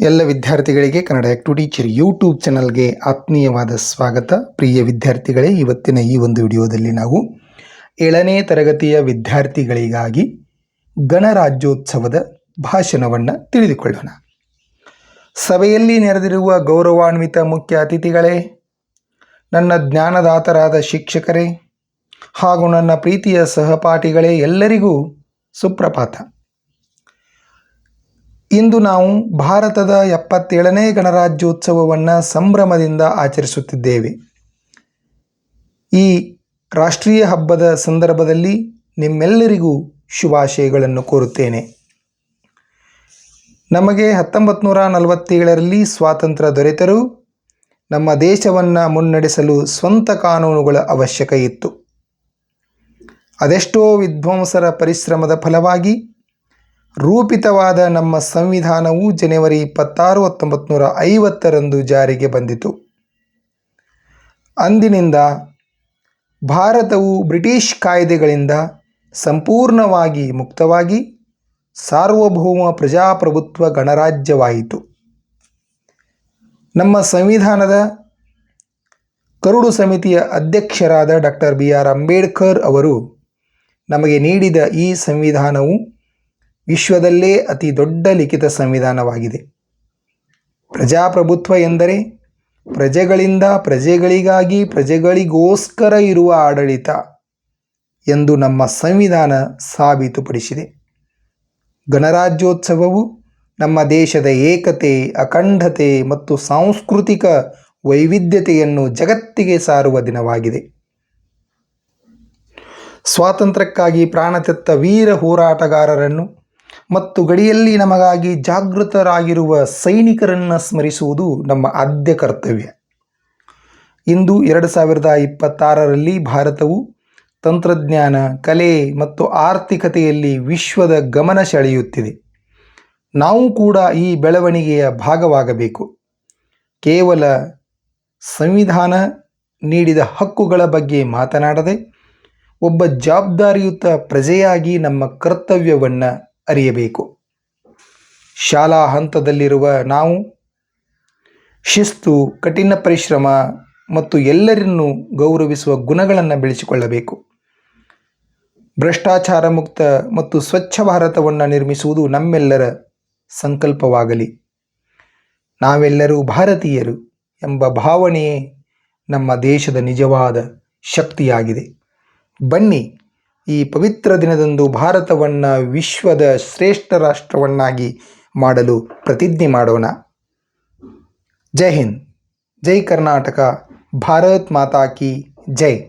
ಎಲ್ಲ ವಿದ್ಯಾರ್ಥಿಗಳಿಗೆ Kannada to teacher YouTube ಚಾನಲ್ಗೆ ಆತ್ಮೀಯವಾದ ಸ್ವಾಗತ. ಪ್ರಿಯ ವಿದ್ಯಾರ್ಥಿಗಳೇ, ಇವತ್ತಿನ ಈ ಒಂದು ವಿಡಿಯೋದಲ್ಲಿ ನಾವು ಏಳನೇ ತರಗತಿಯ ವಿದ್ಯಾರ್ಥಿಗಳಿಗಾಗಿ ಗಣರಾಜ್ಯೋತ್ಸವದ ಭಾಷಣವನ್ನು ತಿಳಿದುಕೊಳ್ಳೋಣ. ಸಭೆಯಲ್ಲಿ ನೆರೆದಿರುವ ಗೌರವಾನ್ವಿತ ಮುಖ್ಯ ಅತಿಥಿಗಳೇ, ನನ್ನ ಜ್ಞಾನದಾತರಾದ ಶಿಕ್ಷಕರೇ ಹಾಗೂ ನನ್ನ ಪ್ರೀತಿಯ ಸಹಪಾಠಿಗಳೇ ಎಲ್ಲರಿಗೂ ಸುಪ್ರಭಾತ. ಇಂದು ನಾವು ಭಾರತದ ಎಪ್ಪತ್ತೇಳನೇ ಗಣರಾಜ್ಯೋತ್ಸವವನ್ನು ಸಂಭ್ರಮದಿಂದ ಆಚರಿಸುತ್ತಿದ್ದೇವೆ. ಈ ರಾಷ್ಟ್ರೀಯ ಹಬ್ಬದ ಸಂದರ್ಭದಲ್ಲಿ ನಿಮ್ಮೆಲ್ಲರಿಗೂ ಶುಭಾಶಯಗಳನ್ನು ಕೋರುತ್ತೇನೆ. ನಮಗೆ ಹತ್ತೊಂಬತ್ತು ನೂರ ನಲವತ್ತೇಳರಲ್ಲಿ ಸ್ವಾತಂತ್ರ್ಯ ದೊರೆತರೂ ನಮ್ಮ ದೇಶವನ್ನು ಮುನ್ನಡೆಸಲು ಸ್ವಂತ ಕಾನೂನುಗಳ ಅವಶ್ಯಕ ಇತ್ತು. ಅದೆಷ್ಟೋ ವಿದ್ವಾಂಸರ ಪರಿಶ್ರಮದ ಫಲವಾಗಿ ರೂಪಿತವಾದ ನಮ್ಮ ಸಂವಿಧಾನವು ಜನವರಿ ಇಪ್ಪತ್ತಾರು ಹತ್ತೊಂಬತ್ತು ನೂರ ಐವತ್ತರಂದು ಜಾರಿಗೆ ಬಂದಿತು. ಅಂದಿನಿಂದ ಭಾರತವು ಬ್ರಿಟಿಷ್ ಕಾಯ್ದೆಗಳಿಂದ ಸಂಪೂರ್ಣವಾಗಿ ಮುಕ್ತವಾಗಿ ಸಾರ್ವಭೌಮ ಪ್ರಜಾಪ್ರಭುತ್ವ ಗಣರಾಜ್ಯವಾಯಿತು. ನಮ್ಮ ಸಂವಿಧಾನದ ಕರುಡು ಸಮಿತಿಯ ಅಧ್ಯಕ್ಷರಾದ ಡಾಕ್ಟರ್ ಬಿ ಆರ್ ಅಂಬೇಡ್ಕರ್ ಅವರು ನಮಗೆ ನೀಡಿದ ಈ ಸಂವಿಧಾನವು ವಿಶ್ವದಲ್ಲೇ ಅತಿ ದೊಡ್ಡ ಲಿಖಿತ ಸಂವಿಧಾನವಾಗಿದೆ. ಪ್ರಜಾಪ್ರಭುತ್ವ ಎಂದರೆ ಪ್ರಜೆಗಳಿಂದ ಪ್ರಜೆಗಳಿಗಾಗಿ ಪ್ರಜೆಗಳಿಗೋಸ್ಕರ ಇರುವ ಆಡಳಿತ ಎಂದು ನಮ್ಮ ಸಂವಿಧಾನ ಸಾಬೀತುಪಡಿಸಿದೆ. ಗಣರಾಜ್ಯೋತ್ಸವವು ನಮ್ಮ ದೇಶದ ಏಕತೆ, ಅಖಂಡತೆ ಮತ್ತು ಸಾಂಸ್ಕೃತಿಕ ವೈವಿಧ್ಯತೆಯನ್ನು ಜಗತ್ತಿಗೆ ಸಾರುವ ದಿನವಾಗಿದೆ. ಸ್ವಾತಂತ್ರ್ಯಕ್ಕಾಗಿ ಪ್ರಾಣತೆತ್ತ ವೀರ ಹೋರಾಟಗಾರರನ್ನು ಮತ್ತು ಗಡಿಯಲ್ಲಿ ನಮಗಾಗಿ ಜಾಗೃತರಾಗಿರುವ ಸೈನಿಕರನ್ನು ಸ್ಮರಿಸುವುದು ನಮ್ಮ ಆದ್ಯ ಕರ್ತವ್ಯ. ಇಂದು ಎರಡು ಸಾವಿರದ ಇಪ್ಪತ್ತಾರರಲ್ಲಿ ಭಾರತವು ತಂತ್ರಜ್ಞಾನ, ಕಲೆ ಮತ್ತು ಆರ್ಥಿಕತೆಯಲ್ಲಿ ವಿಶ್ವದ ಗಮನ ಸೆಳೆಯುತ್ತಿದೆ. ನಾವು ಕೂಡ ಈ ಬೆಳವಣಿಗೆಯ ಭಾಗವಾಗಬೇಕು. ಕೇವಲ ಸಂವಿಧಾನ ನೀಡಿದ ಹಕ್ಕುಗಳ ಬಗ್ಗೆ ಮಾತನಾಡದೆ, ಒಬ್ಬ ಜವಾಬ್ದಾರಿಯುತ ಪ್ರಜೆಯಾಗಿ ನಮ್ಮ ಕರ್ತವ್ಯವನ್ನು ಅರಿಯಬೇಕು. ಶಾಲಾ ಹಂತದಲ್ಲಿರುವ ನಾವು ಶಿಸ್ತು, ಕಠಿಣ ಪರಿಶ್ರಮ ಮತ್ತು ಎಲ್ಲರನ್ನೂ ಗೌರವಿಸುವ ಗುಣಗಳನ್ನು ಬೆಳೆಸಿಕೊಳ್ಳಬೇಕು. ಭ್ರಷ್ಟಾಚಾರ ಮುಕ್ತ ಮತ್ತು ಸ್ವಚ್ಛ ಭಾರತವನ್ನು ನಿರ್ಮಿಸುವುದು ನಮ್ಮೆಲ್ಲರ ಸಂಕಲ್ಪವಾಗಲಿ. ನಾವೆಲ್ಲರೂ ಭಾರತೀಯರು ಎಂಬ ಭಾವನೆಯೇ ನಮ್ಮ ದೇಶದ ನಿಜವಾದ ಶಕ್ತಿಯಾಗಿದೆ. ಬನ್ನಿ ಈ ಪವಿತ್ರ ದಿನದಂದು ಭಾರತವನ್ನು ವಿಶ್ವದ ಶ್ರೇಷ್ಠ ರಾಷ್ಟ್ರವನ್ನಾಗಿ ಮಾಡಲು ಪ್ರತಿಜ್ಞೆ ಮಾಡೋಣ. ಜೈ ಹಿಂದ್. ಜೈ ಕರ್ನಾಟಕ. ಭಾರತ್ ಮಾತಾ ಕಿ ಜೈ.